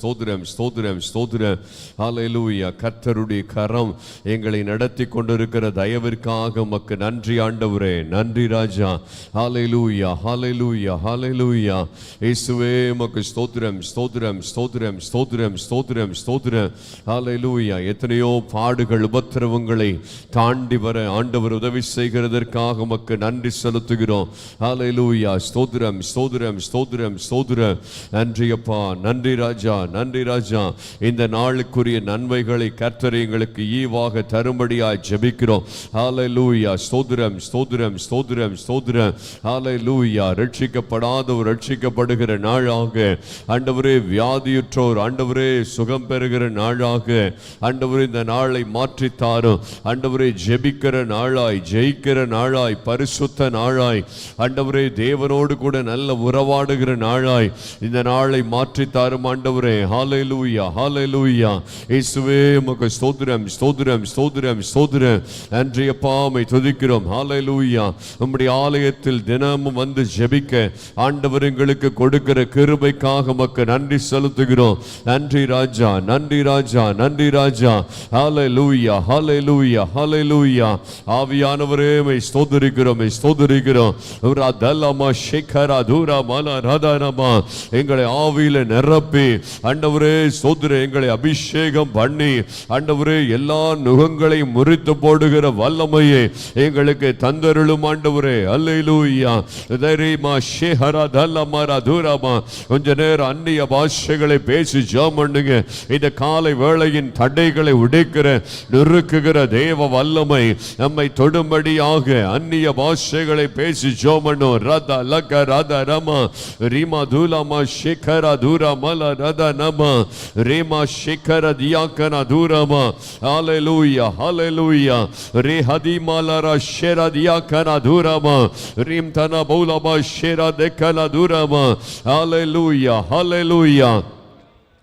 ஸ்தோத்திரம் ஸ்தோத்திரம் ஸ்தோத்திரம். ஹalleluya கர்த்தருடைய கரம் எங்களை நடத்தி கொண்டிருக்கிற தயவிற்காக உமக்கு நன்றி ஆண்டவரே. நன்றி ராஜா. ஹalleluya ஹalleluya ஹalleluya இயேசுவே உமக்கு ஸ்தோத்திரம் ஸ்தோத்திரம் ஸ்தோத்திரம் ஸ்தோத்திரம் ஸ்தோத்திரம் ஸ்தோத்திரம். ஹalleluya எத்தனையோ பாடுகள் உபத்திரவங்களை தாண்டி வர ஆண்டவர் உதவி செய்கிறதற்காக உமக்கு நன்றி செலுத்துகிறோம். ஹalleluya ஸ்தோத்திரம் ஸ்தோத்திரம் ஸ்தோத்திரம் ஸ்தோத்திரம். நன்றி அப்பா நன்றி ராஜா. நன்றி ராஜா. இந்த நாளுக்குரிய நன்மைகளை கர்த்தர் எங்களுக்கு ஈவாக தரும்படியாய் ஜெபிக்கிறோம். ஸ்தோதிரம் ஸ்தோதிரம் ஸ்தோதிரம் ஸ்தோத்திரம் ஸ்தோத்திரம். லூயா ரட்சிக்கப்படாதவர் ரட்சிக்கப்படுகிற நாளாக. ஆண்டவரே வியாதியுற்றோர் ஆண்டவரே சுகம் பெறுகிற நாளாக. ஆண்டவரே இந்த நாளை மாற்றித்தாரும். ஆண்டவரே ஜெபிக்கிற நாளாய் ஜெயிக்கிற நாளாய் பரிசுத்த நாளாய். ஆண்டவரே தேவனோடு கூட நல்ல உறவாடுகிற நாளாய். இந்த நாளை மாற்றித்தாரும் ஆண்டவரே. தாரும் இயேசுவே உமக்கு ஸ்தோத்திரம் ஸ்தோத்திரம் ஸ்தோத்திரம் ஸ்தோத்திரம். உம்முடைய ஆலயத்தில் தினமும் வந்து ஜெபிக்க ஆண்டவர் எங்களுக்கு கொடுக்கிற கிருபைக்காக உமக்கு நன்றி செலுத்துகிறோம். நன்றி ராஜா நன்றி ராஜா நன்றி ராஜா. ஹalleluya ஹalleluya ஹalleluya ஆவியானவரே உம்மை ஸ்தோத்திரிக்கிறோம் உம்மை ஸ்தோத்திரிக்கிறோம். ரதலமா ஷேகரா தூரா எங்களை ஆவியில நிரப்பி ஆண்டவரே சோதர எங்களை அபிஷேகம் பண்ணி ஆண்டவரே எல்லா நுகங்களையும் முறித்து போடுகிற வல்லமையை எங்களுக்கு தந்தருளும் ஆண்டவரே. அல்லேலூயா. தரிமா ஷேஹரா தல்லமாரா தூரமா கொஞ்ச நேரம் அந்நிய பாஷைகளை பேசி ஜெபம் பண்ணுங்க. இந்த காலை வேளையின் தடைகளை உடைக்கிற நொறுக்குகிற தேவ வல்லமை நம்மை தொடும்படியாக அந்நிய பாஷைகளை பேசி ஜெபம் பண்ணும். ரத லக ரத ரம. ரீமா தூலாமா ஷேகரா தூரா மல ரதா நம ரேமா ஷேகர தியாக்கன தூரமா ஹalleluya ஹalleluya ரே ஹதிமாலர ஷேர தியாக்கன தூரமா ரீம் தன பௌலமா ஷேர தெக்கன தூரமா ஹalleluya ஹalleluya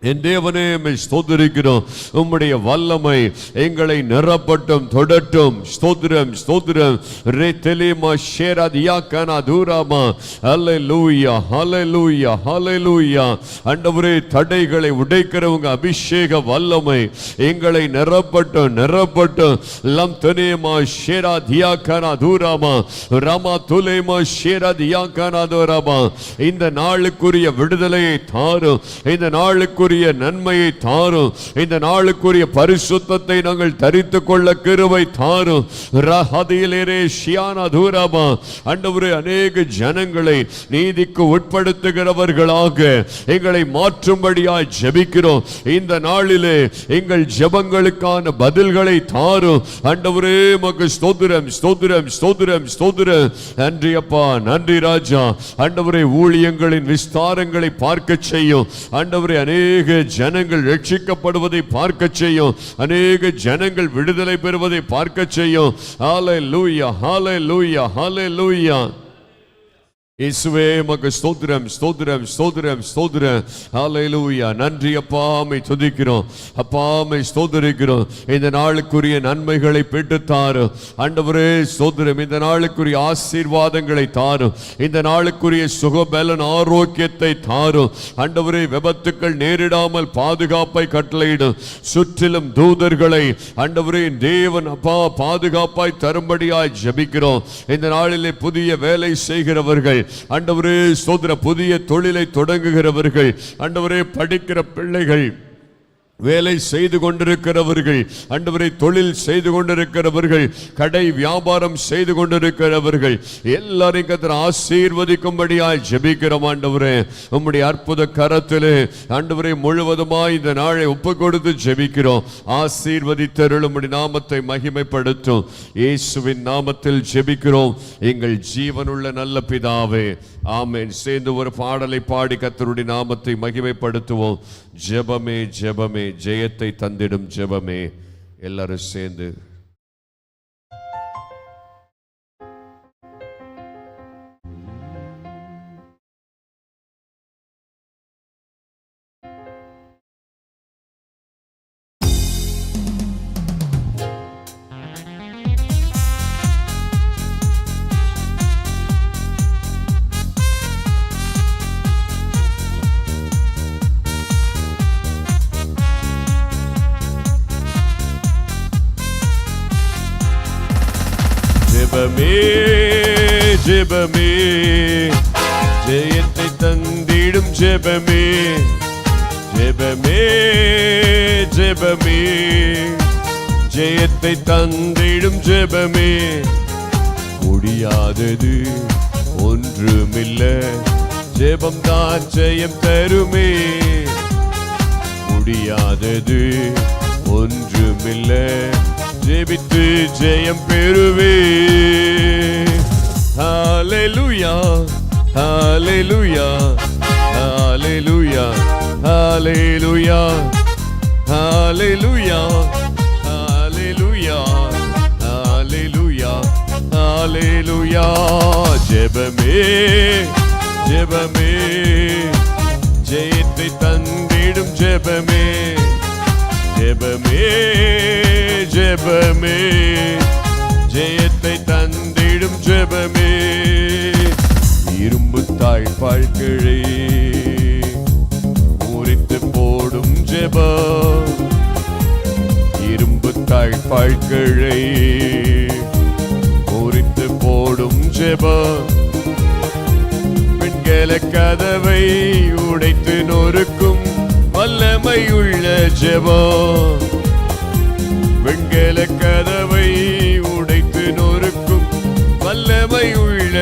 என் தேவனே ஸ்தோத்திரிக்கிறோம். உம்முடைய வல்லமை எங்களை நிறப்பட்டும் தொடட்டும். ஸ்தோத்திரம் ஸ்தோத்திரம். ரே தெலிமா ஷேரா கனா தூராமா. ஹலை லூயா ஹலை லூயா ஹலை லூயா அண்டவரே தடைகளை உடைக்கிறவங்க அபிஷேக வல்லமை எங்களை நிறப்பட்டும் நிறப்பட்டும் லம் தனேமா ஷேரதியா கனா தூராமா. ராமா துலேமா ஷேரதியா கனா தூராமா. இந்த நாளுக்குரிய விடுதலையை தாரும். இந்த நாளுக்கு நாளுக்குரிய நன்மையை தாரும். இந்த நாளுக்குரிய பரிசுத்தத்தை நாங்கள் தரித்து கொள்ள கிருவை தாரும். ரஹதியிலே ஷியானா தூரமா. ஆண்டவரே அநேக ஜனங்களை நீதிக்கு உட்படுத்துகிறவர்களாக எங்களை மாற்றும்படியாய் ஜெபிக்கிறோம். இந்த நாளிலே எங்கள் ஜெபங்களுக்கான பதில்களை தாரும். அண்டவரே மக்கு ஸ்தோத்திரம் ஸ்தோத்திரம் ஸ்தோத்திரம் ஸ்தோத்திரம். நன்றி அப்பா நன்றி ராஜா. ஆண்டவரே ஊழியங்களின் விஸ்தாரங்களை பார்க்க செய்யும். ஆண்டவரே அநேக அநேக ஜனங்கள் ரட்சிக்கப்படுவதை பார்க்க செய்யும். அநேக ஜனங்கள் விடுதலை பெறுவதை பார்க்க செய்யும். ஹாலை லூயா ஹாலை லூயா ஹாலே லூயா இயேசுவே மக ஸ்தோத்திரம் ஸ்தோத்திரம் ஸ்தோத்திரம் ஸ்தோத்திரம். ஹalleluya நன்றி அப்பா மை துதிக்கிறோம். அப்பா மை ஸ்தோத்திரிக்கிறோம். இந்த நாளுக்குரிய நன்மைகளை பெற்று தாரும் ஆண்டவரே ஸ்தோத்திரம். இந்த நாளுக்குரிய ஆசீர்வாதங்களை தாரும். இந்த நாளுக்குரிய சுகபலன் ஆரோக்கியத்தை தாரும். ஆண்டவரே விபத்துக்கள் நேரிடாமல் பாதுகாப்பை கட்டளையிடும். சுற்றிலும் தூதர்களை ஆண்டவரே தேவன் அப்பா பாதுகாப்பாய் தரும்படியாய் ஜெபிக்கிறோம். இந்த நாளிலே புதிய வேலை செய்கிறவர்கள் ஆண்டவரே சோதர புதிய தொழிலை தொடங்குகிறவர்கள் ஆண்டவரே படிக்கிற பிள்ளைகள் வேலை செய்து கொண்டிருக்கிறவர்கள் அன்றுவரை தொழில் செய்து கொண்டிருக்கிறவர்கள் கடை வியாபாரம் செய்து கொண்டிருக்கிறவர்கள் எல்லாரையும் கத்திர ஆசீர்வதிக்கும்படியாய் ஜெபிக்கிறோம் ஆண்டவரே. உம்முடைய அற்புத கரத்திலே ஆண்டவரை முழுவதுமாய் இந்த நாளை ஒப்பு கொடுத்து ஜபிக்கிறோம். ஆசீர்வதித்தருளும் உம்முடைய நாமத்தை மகிமைப்படுத்தும். இயேசுவின் நாமத்தில் ஜெபிக்கிறோம். எங்கள் ஜீவனுள்ள நல்ல பிதாவே ஆமேன். சேர்ந்து ஒரு பாடலை பாடி கத்தருடைய நாமத்தை மகிமைப்படுத்துவோம். ஜெபமே ஜெபமே. ஜெயத்தை தந்திடும் ஜெபமே. எல்லாரும் சேர்ந்து ஜெபமே ஜெபமே ஜெபமே. ஜெயத்தை தந்திடும் ஜெபமே. முடியாதது ஒன்றுமில்ல ஜெபம் தான் ஜெயம் தருமே. முடியாதது ஒன்றுமில்ல ஜெபித்து ஜெயம் பெறுவே. ஹalleluya ஹalleluya. ஹalleluya ஹalleluya ஹalleluya ஹalleluya ஹalleluya ஹalleluya ஜெபமே ஜெபமே ஜெயத்தை தந்திடும் ஜெபமே ஜெபமே ஜெபமே ஜெயத்தை தந்திடும் ஜெபமே இரும்பு தாழ்பாழ்கிழை முறித்து போடும் ஜெப. இரும்பு தாழ்பாழ்கிழை முறித்து போடும் ஜெப. பெண்கள கதவை உடைத்து நொறுக்கும் வல்லமையுள்ள ஜெபம் வெண்கல கதவை உடைத்து நொறுக்கும் வல்லமையுள்ள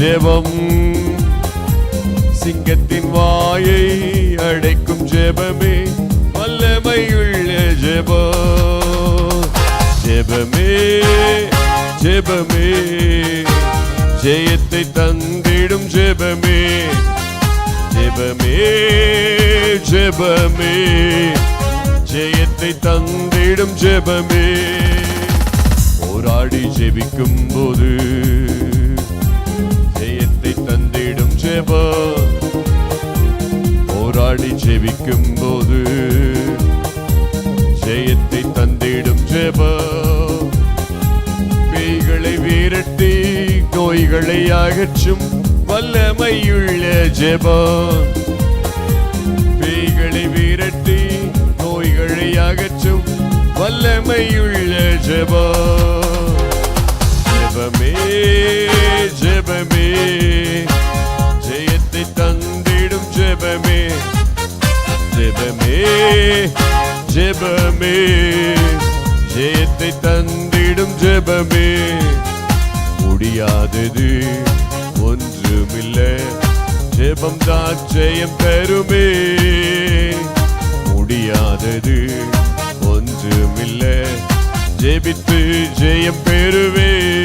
ஜெபம். சிங்கத்தின் வாயை அடைக்கும் ஜெபமே வல்லமையுள்ள ஜெபம் ஜெபமே ஜெபமே ஜெயத்தை தந்திடும் ஜெபமே. ஜெபமே ஜெபமே ஜெயத்தை தந்திடும் ஜெபமே. போராடி ஜெபிக்கும் போது தந்திடும் போராடி ஜெபிக்கும் போது ஜெயத்தை தந்திடும் ஜெபம் பேய்களை வீரட்டி நோய்களை அகற்றும் வல்லமையுள்ள ஜெபம் பேய்களை வீரட்டி நோய்களை அகற்றும் வல்லமையுள்ள ஜெபா. ஜெபமே. ஜெயத்தை தந்திடும் ஜெபமே. முடியாதது ஒன்றுமில்லை. ஜெபம் தான் ஜெயம் பெறுமே. முடியாதது ஒன்றுமில்லை. ஜெபித்து ஜெயம் பெறுவே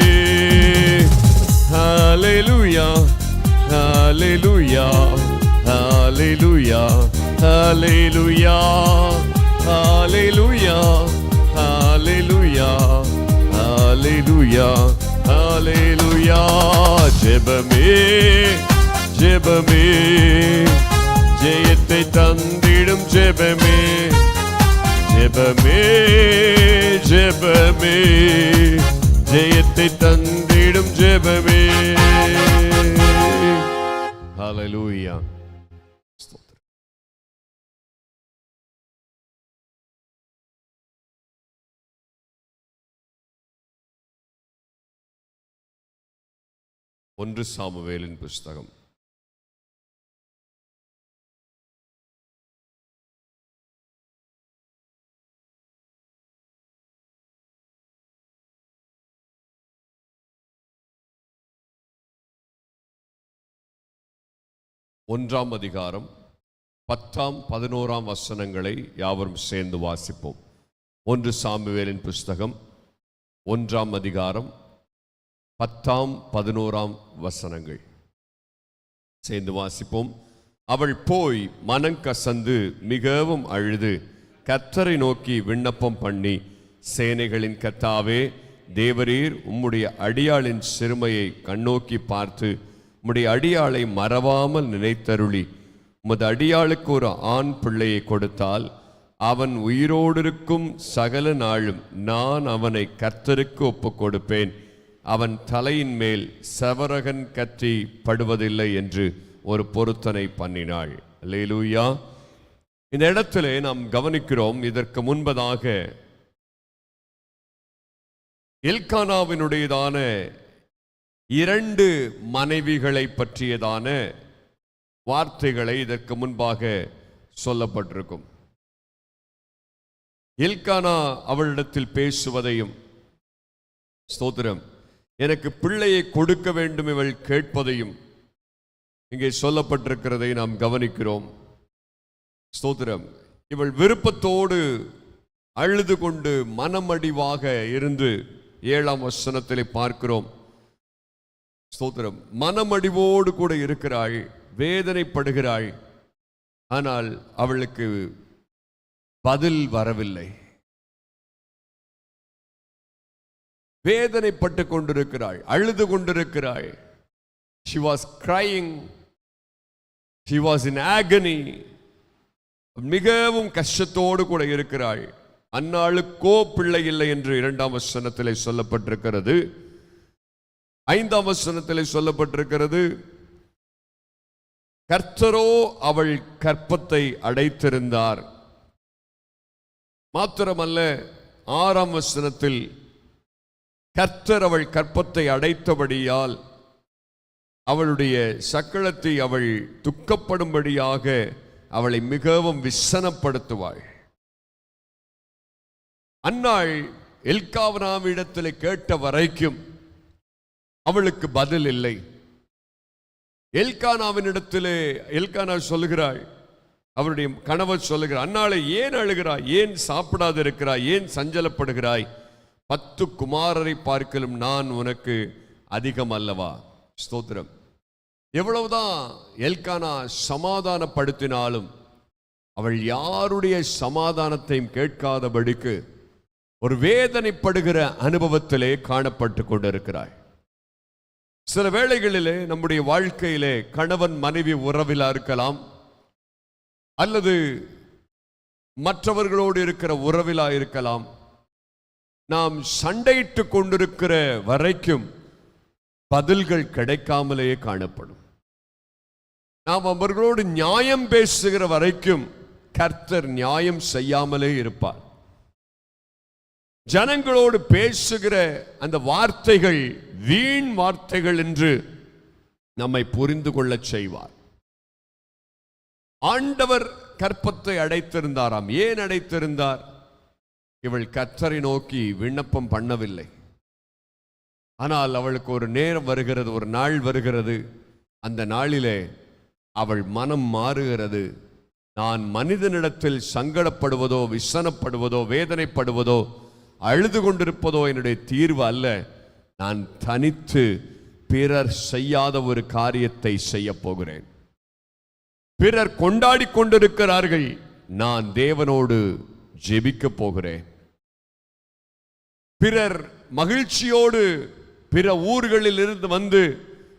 ஹalleluya ஹalleluya ஹalleluya. ஹalleluya ஹalleluya ஹalleluya ஹalleluya ஹalleluya ஜெபமே ஜெபமே ஜெயத்தை தந்திடும் ஜெபமே ஜெபமே ஜெபமே ஜெயத்தை தந்திடும் ஜெபமே Hallelujah. ஒன்று சாமுவேலின் புஸ்தகம். ஒன்றாம் அதிகாரம் பத்தாம் பதினோராம் வசனங்களை யாவரும் சேர்ந்து வாசிப்போம். ஒன்று சாமுவேலின் புஸ்தகம் ஒன்றாம் அதிகாரம் பத்தாம் பதினோராம் வசனங்கள். சேர்ந்து வாசிப்போம். அவள் போய் மனங்கசந்து மிகவும் அழுது. கர்த்தரை நோக்கி விண்ணப்பம் பண்ணி சேனைகளின் கத்தாவே தேவரீர் உம்முடைய அடியாளின் சிறுமையை கண்ணோக்கி பார்த்து உம்முடைய அடியாளை மறவாமல் நினைத்தருளி. உமது அடியாளுக்கு ஒரு ஆண் பிள்ளையை கொடுத்தால் அவன் உயிரோடு இருக்கும் சகல நாளும் நான் அவனை கர்த்தருக்கு ஒப்புக் கொடுப்பேன் அவன் தலையின் மேல் சவரகன் கற்றி படுவதில்லை என்று ஒரு பொருத்தனை பண்ணினாள். லேலூயா இந்த இடத்திலே நாம் கவனிக்கிறோம் இதற்கு முன்பதாக எல்கானாவினுடையதான இரண்டு மனைவிகளை பற்றியதான வார்த்தைகளை இதற்கு முன்பாக சொல்லப்பட்டிருக்கும். எல்கானா அவளிடத்தில் பேசுவதையும் ஸ்தோத்திரம். எனக்கு பிள்ளையை கொடுக்க வேண்டும் இவள் கேட்பதையும் இங்கே சொல்லப்பட்டிருக்கிறதை நாம் கவனிக்கிறோம். ஸ்தோத்திரம். இவள் விருப்பத்தோடு அழுது கொண்டு மனமடிவாக இருந்து ஏழாம் வசனத்திலே பார்க்கிறோம். ஸ்தோத்திரம். மனமடிவோடு கூட இருக்கிறாள் வேதனைப்படுகிறாள். ஆனால் அவளுக்கு பதில் வரவில்லை. வேதனைப்பட்டு கொண்டிருக்கிறாள் அழுது கொண்டிருக்கிறாள் she was crying she was in agony மிகவும் கஷ்டத்தோடு கூட இருக்கிறாள். அந்நாளுக்கோ பிள்ளை இல்லை என்று இரண்டாம் வசனத்திலே சொல்லப்பட்டிருக்கிறது. ஐந்தாம் வசனத்திலே சொல்லப்பட்டிருக்கிறது. கர்த்தரோ அவள் கற்பத்தை அடைத்திருந்தார். மாத்திரமல்ல ஆறாம் வசனத்தில் கர்த்தர் அவள் கற்பத்தை அடைத்தபடியால் அவளுடைய சக்களத்தை அவள் துக்கப்படும்படியாக அவளை மிகவும் விசனப்படுத்துவாள். அன்னாள் எல்காவனாவிடத்தில் கேட்ட வரைக்கும் அவளுக்கு பதில் இல்லை. எல்கானாவினிடத்திலே எல்கானா சொல்கிறாள் அவருடைய கணவர் சொல்லுகிறார் அன்னாளை ஏன் அழுகிறாய்? ஏன் சாப்பிடாது இருக்கிறாய் ஏன் சஞ்சலப்படுகிறாய்? பத்து குமாரரை பார்க்கலும் நான் உனக்கு அதிகம் அல்லவா? ஸ்தோத்திரம். எவ்வளவுதான் எல்கானா சமாதானப்படுத்தினாலும் அவள் யாருடைய சமாதானத்தையும் கேட்காதபடிக்கு ஒரு வேதனைப்படுகிற அனுபவத்திலே காணப்பட்டு கொண்டிருக்கிறாள். சில வேளைகளிலே நம்முடைய வாழ்க்கையிலே கணவன் மனைவி உறவிலா இருக்கலாம் அல்லது மற்றவர்களோடு இருக்கிற உறவிலா இருக்கலாம் நாம் சண்டையிட்டு கொண்டிருக்கிற வரைக்கும் பதில்கள் கிடைக்காமலேயே காணப்படும். நாம் அவர்களோடு நியாயம் பேசுகிற வரைக்கும் கர்த்தர் நியாயம் செய்யாமலே இருப்பார். ஜனங்களோடு பேசுகிற அந்த வார்த்தைகள் வீண் வார்த்தைகள் என்று நம்மை புரிந்து கொள்ளச் செய்வார். ஆண்டவர் கற்பத்தை அடைத்திருந்தாராம். ஏன் அடைத்திருந்தார்? இவள் கத்தரை நோக்கி விண்ணப்பம் பண்ணவில்லை. ஆனால் அவளுக்கு ஒரு நேரம் வருகிறது ஒரு நாள் வருகிறது. அந்த நாளிலே அவள் மனம் மாறுகிறது. நான் மனிதனிடத்தில் சங்கடப்படுவதோ விசனப்படுவதோ வேதனைப்படுவதோ அழுது கொண்டிருப்பதோ என்னுடைய தீர்வு அல்ல. நான் தனித்து பிறர் செய்யாத ஒரு காரியத்தை செய்ய போகிறேன். பிறர் கொண்டாடி கொண்டிருக்கிறார்கள். நான் தேவனோடு ஜெபிக்க போகிறேன் பிறர் மகிழ்ச்சியோடு பிற ஊர்களில் இருந்து வந்து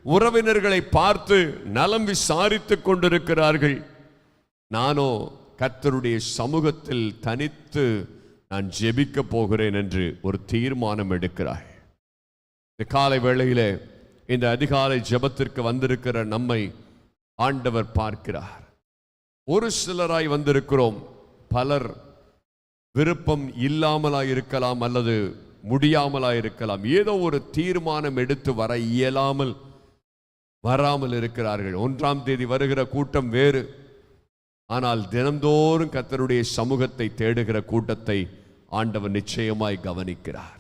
உறவினர்களை பார்த்து நலம் விசாரித்துக் கொண்டிருக்கிறார்கள். நானோ கர்த்தருடைய சமூகத்தில் தனித்து நான் ஜெபிக்க போகிறேன் என்று ஒரு தீர்மானம் எடுக்கிறாய் இந்த காலை வேளையிலே இந்த அதிகாலை ஜெபத்திற்கு வந்திருக்கிற நம்மை ஆண்டவர் பார்க்கிறார். ஒரு சிலராய் வந்திருக்கிறோம். பலர் விருப்பம் இல்லாமலாய் இருக்கலாம் அல்லது முடியாமலாய் இருக்கலாம் ஏதோ ஒரு தீர்மானம் எடுத்து வர இயலாமல் வராமல் இருக்கிறார்கள். ஒன்றாம் தேதி வருகிற கூட்டம் வேறு. ஆனால் தினந்தோறும் கத்தருடைய சமூகத்தை தேடுகிற கூட்டத்தை ஆண்டவர் நிச்சயமாய் கவனிக்கிறார்.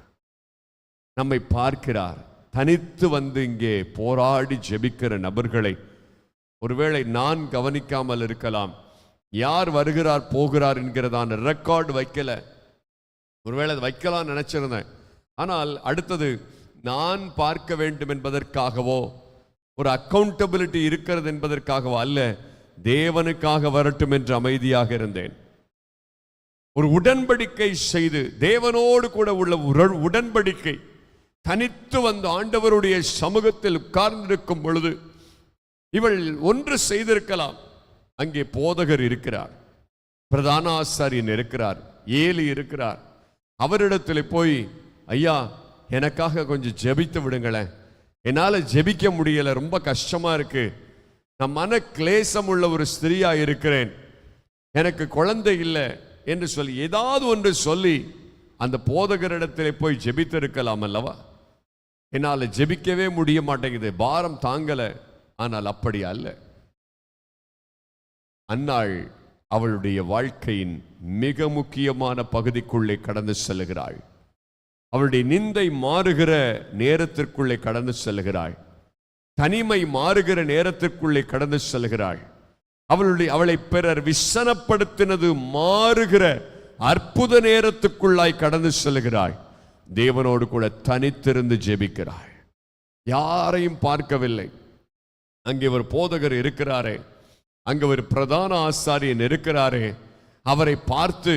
நம்மை பார்க்கிறார். தனித்து வந்து இங்கே போராடி ஜெபிக்கிற நபர்களை. ஒருவேளை நான் கவனிக்காமல் இருக்கலாம். யார் வருகிறார் போகிறார் என்கிறதான ரெக்கார்டு வைக்கல. ஒருவேளை அது வைக்கலாம் நினைச்சிருந்தேன். ஆனால் அடுத்தது நான் பார்க்க வேண்டும் என்பதற்காகவோ ஒரு அக்கௌண்டபிலிட்டி இருக்கிறது என்பதற்காகவோ அல்ல தேவனுக்காக வரட்டும் என்று அமைதியாக இருந்தேன். ஒரு உடன்படிக்கை செய்து தேவனோடு கூட உள்ள ஒரு உடன்படிக்கை தனித்து வந்த ஆண்டவருடைய சமூகத்தில் உட்கார்ந்திருக்கும் பொழுது இவள் ஒன்று செய்திருக்கலாம். அங்கே போதகர் இருக்கிறார். பிரதான ஆசாரியன் இருக்கிறார். ஏலி இருக்கிறார். அவரிடத்தில் போய் ஐயா எனக்காக கொஞ்சம் ஜெபித்து விடுங்களேன். என்னால் ஜெபிக்க முடியலை ரொம்ப கஷ்டமாக இருக்குது நான் மன கிளேசம் உள்ள ஒரு ஸ்திரியாக இருக்கிறேன். எனக்கு குழந்தை இல்லை என்று சொல்லி ஏதாவது ஒன்று சொல்லி அந்த போதகரிடத்தில் போய் ஜெபித்திருக்கலாம் அல்லவா? என்னால் ஜெபிக்கவே முடிய மாட்டேங்குது. பாரம் தாங்கலை. ஆனால் அப்படி அல்ல. அன்னாள் அவளுடைய வாழ்க்கையின் மிக முக்கியமான பகுதிக்குள்ளே கடந்து செல்கிறாள் அவளுடைய நிந்தை மாறுகிற நேரத்திற்குள்ளே கடந்து செல்கிறாள் தனிமை மாறுகிற நேரத்திற்குள்ளே கடந்து செல்கிறாள் அவளுடைய அவளை பிறர் விசனப்படுத்தினது மாறுகிற அற்புத நேரத்துக்குள்ளாய் கடந்து செல்கிறாள் தேவனோடு கூட தனித்திருந்து ஜெபிக்கிறாள். யாரையும் பார்க்கவில்லை. அங்கே ஒரு போதகர் இருக்கிறாரே. அங்கே ஒரு பிரதான ஆசாரியன் இருக்கிறாரே. அவரை பார்த்து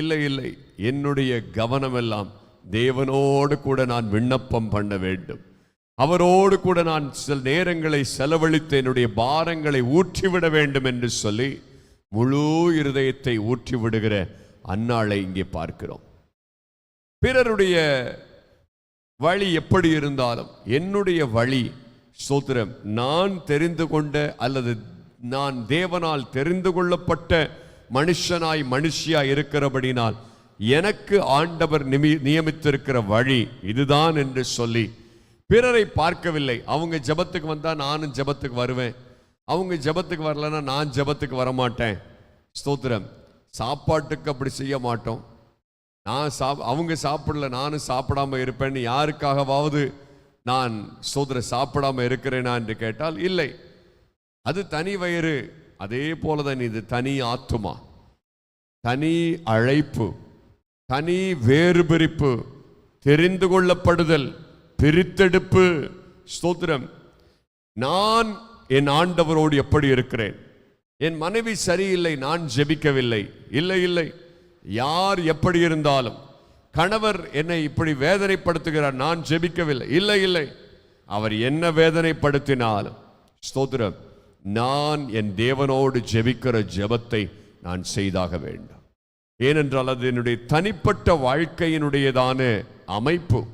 இல்லை இல்லை என்னுடைய கவனமெல்லாம் தேவனோடு கூட நான் விண்ணப்பம் பண்ண வேண்டும். அவரோடு கூட நான் சில நேரங்களை செலவழித்து என்னுடைய பாரங்களை ஊற்றிவிட வேண்டும் என்று சொல்லி முழு இருதயத்தை ஊற்றி விடுகிற அன்னாளை இங்கே பார்க்கிறோம். பிறருடைய வழி எப்படி இருந்தாலும் என்னுடைய வழி சோத்திரம் நான் தெரிந்து கொண்ட அல்லது நான் தேவனால் தெரிந்து கொள்ளப்பட்ட மனுஷனாய் மனுஷியாய் இருக்கிறபடினால் எனக்கு ஆண்டவர் நிமி நியமித்திருக்கிற வழி இதுதான் என்று சொல்லி பிறரை பார்க்கவில்லை. அவங்க ஜெபத்துக்கு வந்தால் நானும் ஜெபத்துக்கு வருவேன். அவங்க ஜெபத்துக்கு வரலன்னா நான் ஜெபத்துக்கு வரமாட்டேன். ஸ்தோத்திரம். சாப்பாட்டுக்கு அப்படி செய்ய மாட்டோம். நான் சாப் அவங்க சாப்பிடல நானும் சாப்பிடாம இருப்பேன்னு யாருக்காகவாவது நான் சோதர சாப்பிடாமல் இருக்கிறேனா என்று கேட்டால் இல்லை. அது தனி வயிறு. அதே போலதான் இது தனி ஆத்துமா. தனி அழைப்பு. தனி வேறுபிரிப்பு. தெரிந்து கொள்ளப்படுதல். பிரித்தெடுப்பு. ஸ்தோத்திரம். நான் என் ஆண்டவரோடு எப்படி இருக்கிறேன்? என் மனைவி சரியில்லை நான் ஜெபிக்கவில்லை. இல்லை இல்லை. யார் எப்படி இருந்தாலும். கணவர் என்னை இப்படி வேதனைப்படுத்துகிறார் நான் ஜெபிக்கவில்லை. இல்லை இல்லை. அவர் என்ன வேதனைப்படுத்தினாலும். ஸ்தோத்திரம். நான் என் தேவனோடு ஜெபிக்கிற ஜெபத்தை நான் செய்தாக வேண்டும். ஏனென்றால் அது என்னுடைய தனிப்பட்ட வாழ்க்கையினுடையதான அமைப்பு.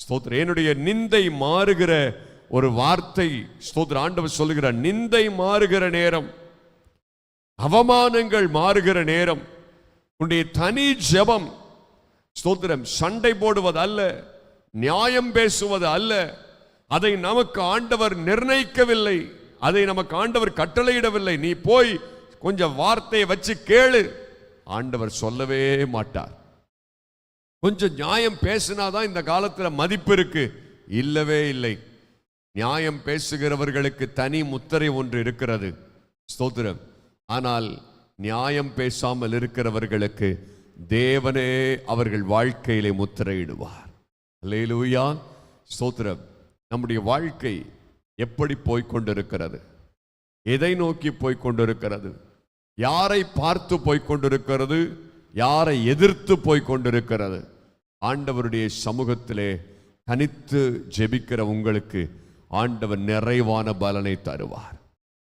ஸ்தோத்திரம். என்னுடைய நிந்தை மாறுகிற ஒரு வார்த்தை ஸ்தோத்திர ஆண்டவர் சொல்லுகிறார் நிந்தை மாறுகிற நேரம் அவமானங்கள் மாறுகிற நேரம் உன்னுடைய தனி ஜெபம். ஸ்தோத்திரம். சண்டை போடுவது அல்ல நியாயம் பேசுவது அல்ல. அதை நமக்கு ஆண்டவர் நிர்ணயிக்கவில்லை. அதை நமக்கு ஆண்டவர் கட்டளையிடவில்லை. நீ போய் கொஞ்சம் வார்த்தையை வச்சு கேளு. ஆண்டவர் சொல்லவே மாட்டார். கொஞ்சம் நியாயம் பேசினாதான் இந்த காலத்துல மதிப்பு இருக்கு. இல்லவே இல்லை. நியாயம் பேசுகிறவர்களுக்கு தனி முத்திரை ஒன்று இருக்கிறது. ஸ்தோத்திரம். ஆனால் நியாயம் பேசாமல் இருக்கிறவர்களுக்கு தேவனே அவர்கள் வாழ்க்கையிலே முத்திரையிடுவார். லேலூயா ஸ்தோத்திரம். நம்முடைய வாழ்க்கை எப்படி போய்கொண்டிருக்கிறது எதை நோக்கி போய்கொண்டிருக்கிறது யாரை பார்த்து போய்கொண்டிருக்கிறது யாரை எதிர்த்து போய்க் கொண்டிருக்கிறது ஆண்டவருடைய சமூகத்திலே தனித்து ஜெபிக்கிற உங்களுக்கு ஆண்டவர் நிறைவான பலனை தருவார்.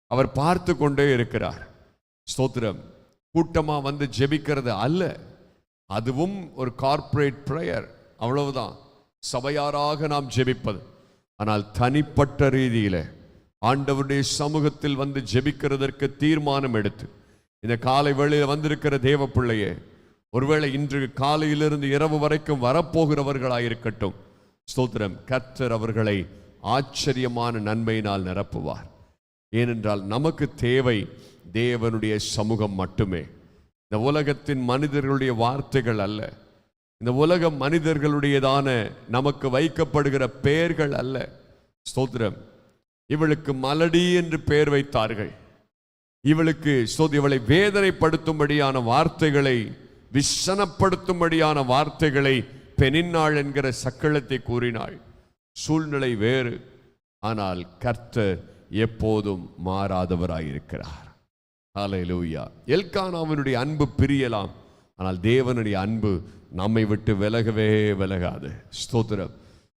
அவர் பார்த்து கொண்டே இருக்கிறார். ஸ்தோத்திரம். கூட்டமா வந்து ஜெபிக்கிறது அல்ல. அதுவும் ஒரு கார்ப்பரேட் ப்ரேயர் அவ்வளவுதான். சபையாராக நாம் ஜெபிப்பது. ஆனால் தனிப்பட்ட ரீதியில ஆண்டவருடைய சமூகத்தில் வந்து ஜெபிக்கிறதற்கு தீர்மானம் எடுத்து இந்த காலை வேளையில் வந்திருக்கிற தேவ பிள்ளையே ஒருவேளை இன்று காலையிலிருந்து இரவு வரைக்கும் வரப்போகிறவர்களாயிருக்கட்டும் ஸ்தோத்திரம். கர்த்தர் அவர்களை ஆச்சரியமான நன்மையினால் நிரப்புவார். ஏனென்றால் நமக்கு தேவை தேவனுடைய சமூகம் மட்டுமே. இந்த உலகத்தின் மனிதர்களுடைய வார்த்தைகள் அல்ல. இந்த உலக மனிதர்களுடையதான நமக்கு வைக்கப்படுகிற பெயர்கள் அல்ல. ஸ்தோத்திரம். இவளுக்கு மலடி என்று பெயர் வைத்தார்கள். இவளுக்கு ஸ்தோத் இவளை வேதனைப்படுத்தும்படியான வார்த்தைகளை விசனப்படுத்தும்படியான வார்த்தைகளை பெனின்னாள் என்கிற சக்களத்தை கூறினாள். சூழ்நிலை வேறு. ஆனால் கர்த்தர் எப்போதும் மாறாதவராயிருக்கிறார். ஹalleluya. எல்கானாவினுடைய அன்பு பிரியலாம். ஆனால் தேவனுடைய அன்பு நம்மை விட்டு விலகவே விலகாது. ஸ்தோத்திரம்.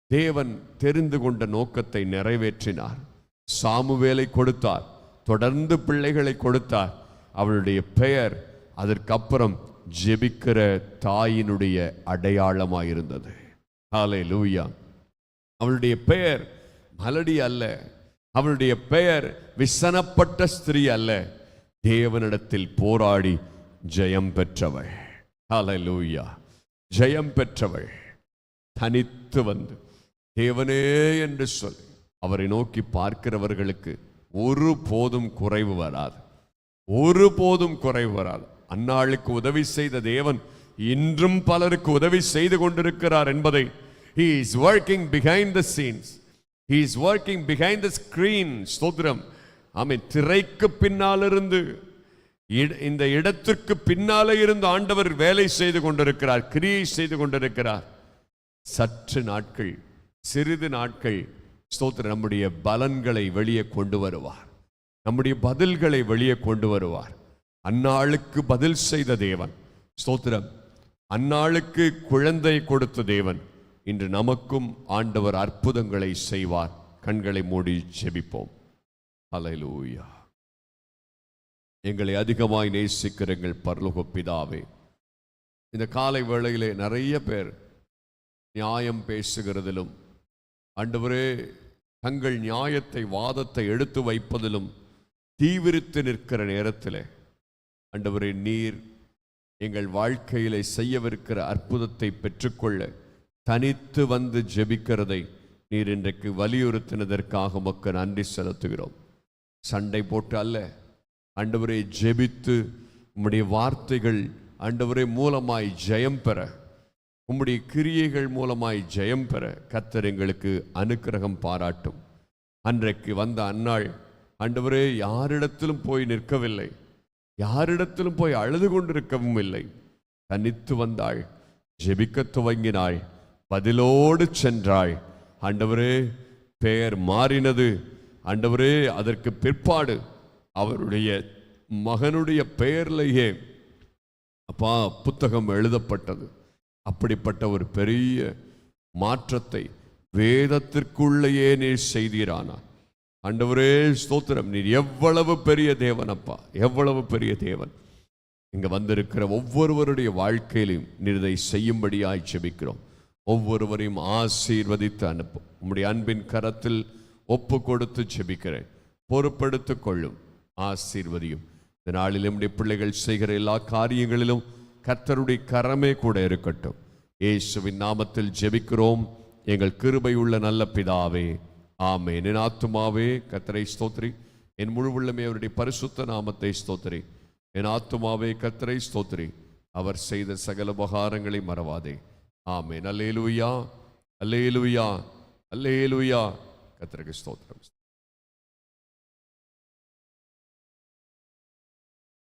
தேவன் தெரிந்து கொண்ட நோக்கத்தை நிறைவேற்றினார். சாமுவேலை கொடுத்தார். தொடர்ந்து பிள்ளைகளை கொடுத்தார். அவளுடைய பெயர் அதற்கப்புறம் ஜெபிக்கிற தாயினுடைய அடையாளமாக இருந்தது காலை லூயா அவளுடைய பெயர் மலடி அல்ல. அவளுடைய பெயர் விசனப்பட்ட ஸ்திரீ அல்ல. தேவனிடத்தில் போராடி ஜெயம் பெற்றவள் ஹலலூயா ஜெயம் பெற்றவள். தனித்து வந்து. தேவனே என்று சொல் அவரை நோக்கி பார்க்கிறவர்களுக்கு ஒரு போதும் குறைவு வராது. ஒரு போதும் குறைவு வராது. அந்நாளுக்கு உதவி செய்த தேவன் இன்றும் பலருக்கு உதவி செய்து கொண்டிருக்கிறார் என்பதை he is working behind the scenes he is working behind the screen ஸ்தோத்திரம். ஆமே திரைக்கு பின்னாலிருந்து இந்த இடத்திற்கு பின்னாலே இருந்து ஆண்டவர் வேலை செய்து கொண்டிருக்கிறார் கிரியை செய்து கொண்டிருக்கிறார். சற்று நாட்கள் சிறிது நாட்கள் ஸ்தோத்திர நம்முடைய பலன்களை வெளியே கொண்டு வருவார். நம்முடைய பதில்களை வெளியே கொண்டு வருவார். அந்நாளுக்கு பதில் செய்த தேவன் ஸ்தோத்திரம் அந்நாளுக்கு குழந்தை கொடுத்த தேவன் இன்று நமக்கும் ஆண்டவர் அற்புதங்களை செய்வார். கண்களை மூடி செபிப்போம் ஹalleluya. எங்களை அதிகமாய் நேசிக்கிற எங்கள் பரலோக பிதாவே இந்த காலை வேளையிலே நிறைய பேர் நியாயம் பேசுகிறதிலும் ஆண்டவரே தங்கள் நியாயத்தை வாதத்தை எடுத்து வைப்பதிலும் தீவிரித்து நிற்கிற நேரத்தில் ஆண்டவரே நீர் எங்கள் வாழ்க்கையிலே செய்யவிருக்கிற அற்புதத்தை பெற்றுக்கொள்ள தனித்து வந்து ஜெபிக்கிறதை நீர் இன்றைக்கு வலியுறுத்தினதற்காக மக்கள் நன்றி செலுத்துகிறோம். சண்டை போட்டு அல்ல ஆண்டவரை ஜெபித்து உம்முடைய வார்த்தைகள் ஆண்டவரே மூலமாய் ஜெயம் பெற. உம்முடைய கிரியைகள் மூலமாய் ஜெயம் பெற. கத்தர் எங்களுக்கு அனுக்கிரகம் பாராட்டும். அன்றைக்கு வந்த அன்னாள் ஆண்டவரே யாரிடத்திலும் போய் நிற்கவில்லை. யாரிடத்திலும் போய் அழுது கொண்டிருக்கவும் இல்லை. தனித்து வந்தாள் ஜெபிக்க துவங்கினாள் பதிலோடு சென்றாள். ஆண்டவரே பெயர் மாறினது. ஆண்டவரே அதற்கு பிற்பாடு அவருடைய மகனுடைய பெயர்லேயே அப்பா புத்தகம் எழுதப்பட்டது. அப்படிப்பட்ட ஒரு பெரிய மாற்றத்தை வேதத்திற்குள்ளேயே நீர் செய்தீரானா. ஆண்டவரே ஸ்தோத்திரம். நீர் எவ்வளவு பெரிய தேவன் அப்பா. எவ்வளவு பெரிய தேவன். இங்க வந்திருக்கிற ஒவ்வொருவருடைய வாழ்க்கையிலையும் நீர் இதை செய்யும்படியாய் செபிக்கிறோம் ஒவ்வொருவரையும் ஆசீர்வதித்து அனுப்பும். உம்முடைய அன்பின் கரத்தில் ஒப்பு கொடுத்து செபிக்கிறேன் பொறுப்படுத்து கொள்ளும். ஆசீர்வதியும். இந்த நாளில் நம்முடைய பிள்ளைகள் செய்கிற எல்லா காரியங்களிலும் கர்த்தருடைய கரமே கூட இருக்கட்டும். இயேசுவின் நாமத்தில் ஜெபிக்கிறோம். எங்கள் கிருபை உள்ள நல்ல பிதாவே ஆமே என் ஆத்துமாவே கத்தரை ஸ்தோத்திரி. என் முழு உள்ளமே அவருடைய பரிசுத்த நாமத்தை ஸ்தோத்திரி. என் ஆத்துமாவே கத்தரை ஸ்தோத்திரி. அவர் செய்த சகல உபகாரங்களை மறவாதே. ஆமே அல்லேலூயா. அல்லேலூயா. அல்லேலுயா. கர்த்தருக்கு ஸ்தோத்திரம்.